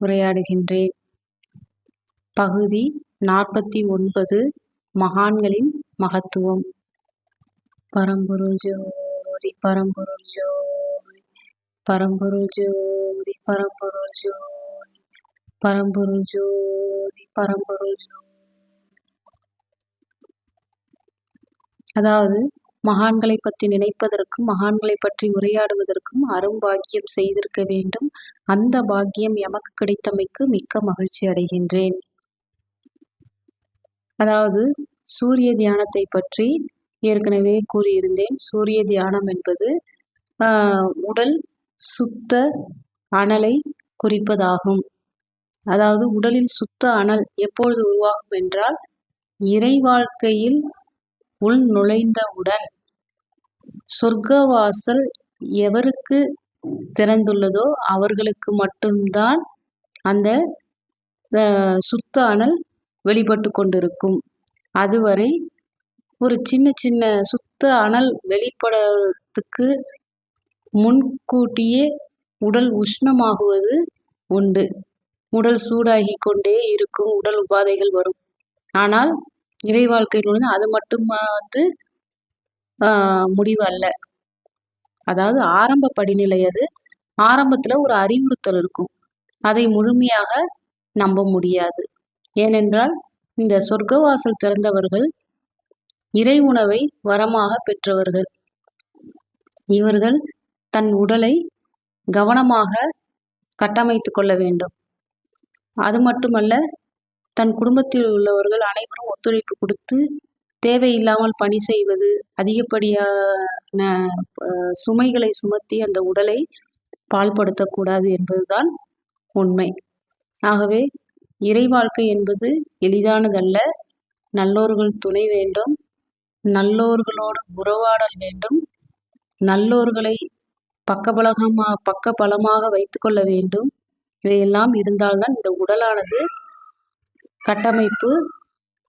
உரையாடுகின்றேன். பகுதி நாற்பத்தி ஒன்பது மகான்களின் மகத்துவம். பரம்பொருள் ஜோதி பரம்பொருள் ஜோதி பரம்பொருள் ஜோதி பரம்பொருள் ஜோதி பரம்பொருள் ஜோதி பரம்பொருள் ஜோதி. அதாவது மகான்களை பற்றி நினைப்பதற்கும் மகான்களை பற்றி உரையாடுவதற்கும் அரும்பாக்கியம் செய்திருக்க வேண்டும். அந்த பாக்கியம் எமக்கு கிடைத்தமைக்கு மிக்க மகிழ்ச்சி அடைகின்றேன். அதாவது சூரிய தியானத்தை பற்றி ஏற்கனவே கூறியிருந்தேன். சூரிய தியானம் என்பது உடல் சுத்த அனலை குறிப்பதாகும். அதாவது உடலில் சுத்த அனல் எப்பொழுது உருவாகும் என்றால் இறை வாழ்க்கையில் உள் நுழைந்தவுடன் சொர்க்கவாசல் எவருக்கு திறந்துள்ளதோ அவர்களுக்கு மட்டும்தான் அந்த சுத்த அனல் வெளிப்பட்டு கொண்டிருக்கும். அதுவரை ஒரு சின்ன சின்ன சுத்த அனல் வெளிப்படுறதுக்கு முன்கூட்டியே உடல் உஷ்ணமாகுவது உண்டு. உடல் சூடாகி கொண்டே இருக்கும் உடல் உபாதைகள் வரும். ஆனால் இறை வாழ்க்கையில் வந்து அது மட்டும் வந்து முடிவு அல்ல. அதாவது ஆரம்ப படிநிலை அது. ஆரம்பத்தில் ஒரு அறிவுறுத்தல் இருக்கும். அதை முழுமையாக நம்ப முடியாது. ஏனென்றால் இந்த சொர்க்கவாசல் திறந்தவர்கள் இறை உணவை வரமாக பெற்றவர்கள். இவர்கள் தன் உடலை கவனமாக கட்டமைத்து கொள்ள வேண்டும். அது மட்டுமல்ல தன் குடும்பத்தில் உள்ளவர்கள் அனைவரும் ஒத்துழைப்பு கொடுத்து தேவையில்லாமல் பணி செய்வது அதிகப்படியான சுமைகளை சுமத்தி அந்த உடலை பால்படுத்தக்கூடாது என்பதுதான் உண்மை. ஆகவே இறை வாழ்க்கை என்பது எளிதானதல்ல. நல்லோர்கள் துணை வேண்டும். நல்லோர்களோடு உறவாடல் வேண்டும். நல்லோர்களை பக்கபலகமாக பக்க பலமாக வைத்துக்கொள்ள வேண்டும். இவையெல்லாம் இருந்தால்தான் இந்த உடலானது கட்டமைப்பு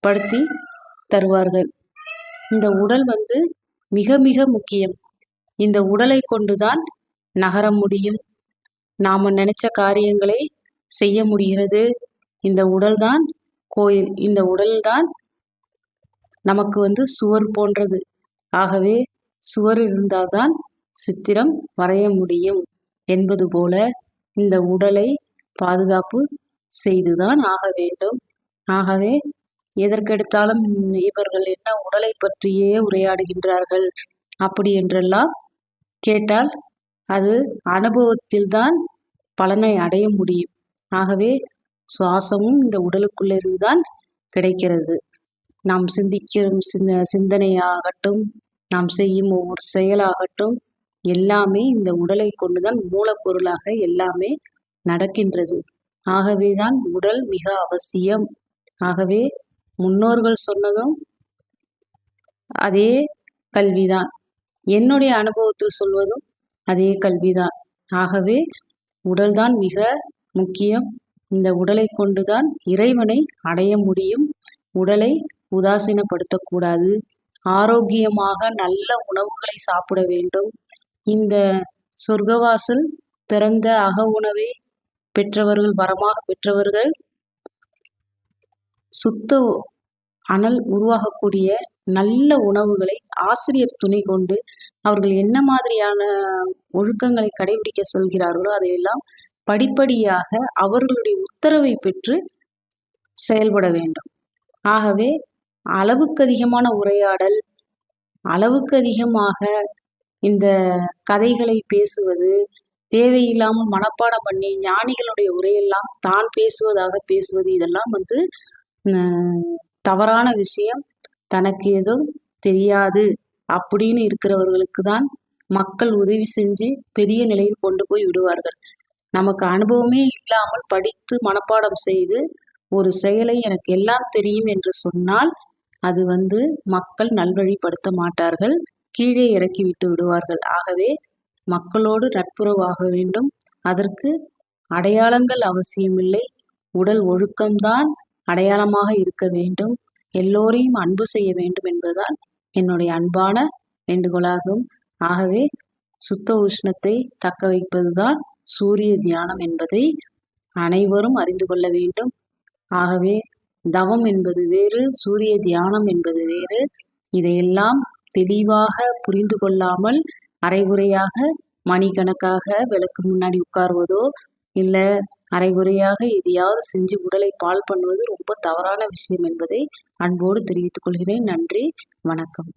படுத்தி தருவார்கள். இந்த உடல் வந்து மிக மிக முக்கியம். இந்த உடலை கொண்டுதான் நகர முடியும். நாம நினைச்ச காரியங்களை செய்ய முடிகிறது. இந்த உடல்தான் கோயில். இந்த உடல்தான் நமக்கு வந்து சுவர் போன்றது. ஆகவே சுவர் இருந்தால்தான் சித்திரம் வரைய முடியும் என்பது போல இந்த உடலை பாதுகாப்பு செய்துதான் ஆக வேண்டும். ஆகவே எதற்கெடுத்தாலும் இவர்கள் என்ன உடலை பற்றியே உரையாடுகின்றார்கள்? அப்படி என்றெல்லாம் கேட்டால் அது அனுபவத்தில்தான் பலனை அடைய முடியும். ஆகவே சுவாசமும் இந்த உடலுக்குள்ளிருந்து தான் கிடைக்கிறது. நாம் சிந்திக்கும் சிந்த சிந்தனையாகட்டும் நாம் செய்யும் ஒவ்வொரு செயலாகட்டும் எல்லாமே இந்த உடலை கொண்டுதான் மூலப்பொருளாக எல்லாமே நடக்கின்றது. ஆகவேதான் உடல் மிக அவசியம். ஆகவே முன்னோர்கள் சொன்னதும் அதே கல்விதான். என்னுடைய அனுபவத்தில் சொல்வதும் அதே கல்விதான். ஆகவே உடல்தான் மிக முக்கியம். இந்த உடலை கொண்டுதான் இறைவனை அடைய முடியும். உடலை உதாசீனப்படுத்தக்கூடாது. ஆரோக்கியமாக நல்ல உணவுகளை சாப்பிட வேண்டும். இந்த சொர்க்கவாசல் திறந்த அக உணவை பெற்றவர்கள் வரமாக பெற்றவர்கள் சுத்த அனல் உருவாகக்கூடிய நல்ல உணவுகளை ஆசிரியர் துணை கொண்டு அவர்கள் என்ன மாதிரியான ஒழுக்கங்களை கடைபிடிக்க சொல்கிறார்களோ அதையெல்லாம் படிப்படியாக அவர்களுடைய உத்தரவை பெற்று செயல்பட வேண்டும். ஆகவே அளவுக்கு அதிகமான உரையாடல் அளவுக்கு அதிகமாக இந்த கதைகளை பேசுவது தேவையில்லாமல் மனப்பாடம் பண்ணி ஞானிகளுடைய உரையெல்லாம் தான் பேசுவதாக பேசுவது இதெல்லாம் வந்து தவறான விஷயம் தனக்கு எதுவும் தெரியாது அப்படின்னு இருக்கிறவர்களுக்கு தான் மக்கள் உதவி செஞ்சு பெரிய நிலையில் கொண்டு போய் விடுவார்கள். நமக்கு அனுபவமே இல்லாமல் படித்து மனப்பாடம் செய்து ஒரு செயலை எனக்கு எல்லாம் தெரியும் என்று சொன்னால் அது வந்து மக்கள் நல்வழிப்படுத்த மாட்டார்கள் கீழே இறக்கி விட்டு விடுவார்கள். ஆகவே மக்களோடு நட்புறவாக வேண்டும். அதற்கு அடையாளங்கள் அவசியமில்லை. உடல் ஒழுக்கம்தான் அடையாளமாக இருக்க வேண்டும். எல்லோரையும் அன்பு செய்ய வேண்டும் என்பதுதான் என்னுடைய அன்பான வேண்டுகோளாகும். ஆகவே சுத்த உஷ்ணத்தை தக்க வைப்பதுதான் சூரிய தியானம் என்பதை அனைவரும் அறிந்து கொள்ள வேண்டும். ஆகவே தவம் என்பது வேறு சூரிய தியானம் என்பது வேறு. இதையெல்லாம் தெளிவாக புரிந்து கொள்ளாமல் அரைகுறையாக மணிக்கணக்காக விளக்கு முன்னாடி உட்காருவதோ இல்லை அரைகுறையாக எதையாவது செஞ்சு உடலை பால் பண்ணுவது ரொம்ப தவறான விஷயம் என்பதை அன்போடு தெரிவித்துக் கொள்கிறேன். நன்றி. வணக்கம்.